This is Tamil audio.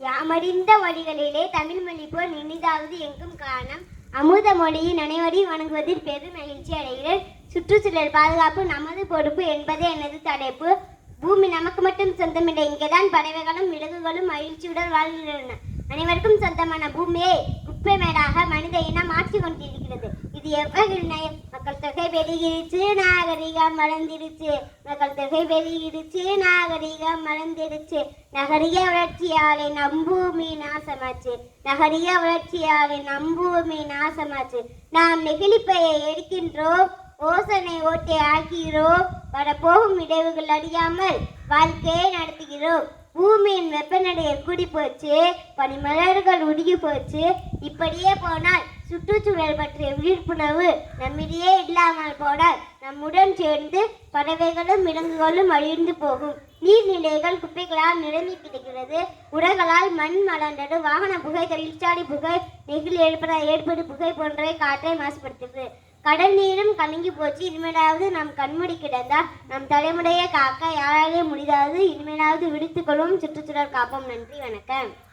யாமறிந்த மொழிகளிலே தமிழ் மொழி போல் இனிதாவது எங்கும் காணம். அமுத மொழியின் அனைவரையும் வணங்குவதில் பெரும் மகிழ்ச்சி அடைகிறேன். சுற்றுச்சூழல் பாதுகாப்பு நமது பொறுப்பு என்பதே எனது தலைப்பு. பூமி நமக்கு மட்டும் சொந்தமில்லை இங்கேதான் பறவைகளும் விலங்குகளும் மகிழ்ச்சியுடன் வாழ்கின்றன. அனைவருக்கும் சொந்தமான பூமியே குப்பை மேடாக மனித இனம் மாற்றிக் கொண்டிருக்கிறது. இது எவ்வளவு நயம் மக்கள் தொகை பெருகிருச்சு நாகரிகம் வளர்ந்திருச்சு மக்கள் தொகை பெருகிருச்சு நாகரிகம் வளர்ந்திருச்சு நகரிய வளர்ச்சியாலே நம்பூமி நாசமாச்சு. நகரிய வளர்ச்சியாலே நம்பூமி நாசமாச்சு. நாம் நெகிழிப்பையை எடுக்கின்றோம் ஓசனை ஓட்டை ஆக்கிறோம் வரப்போகும் இடைவுகள் அறியாமல் வாழ்க்கையை நடத்துகிறோம். பூமியின் வெப்பநிலையை கூடி போச்சு பனிமலர்கள் உருகி போச்சு இப்படியே போனால் சுற்றுச்சூழல் பற்றிய விழிப்புணர்வு நம்மிடையே இல்லாமல் போனால் நம்முடன் சேர்ந்து பறவைகளும் விலங்குகளும் அழிந்து போகும். நீர்நிலைகள் குப்பைகளால் நிரம்பி கிடக்கிறது. உரங்களால் மண் மலர்ந்தது. வாகன புகை தொழிற்சாலை புகை நெகிழ் ஏற்பட ஏற்படு புகை போன்றவை காற்றை மாசுபடுத்துகிறது கடல் நீரும் கலங்கி போச்சு. இனிமேலாவது நம் கண்மூடி கிடந்தால் நம் தலைமுறையை காக்க யாராலே முடியாது. இனிமேலாவது விடுத்துக்கொள்ளும் சுற்றுச்சூழல் காப்போம். நன்றி. வணக்கம்.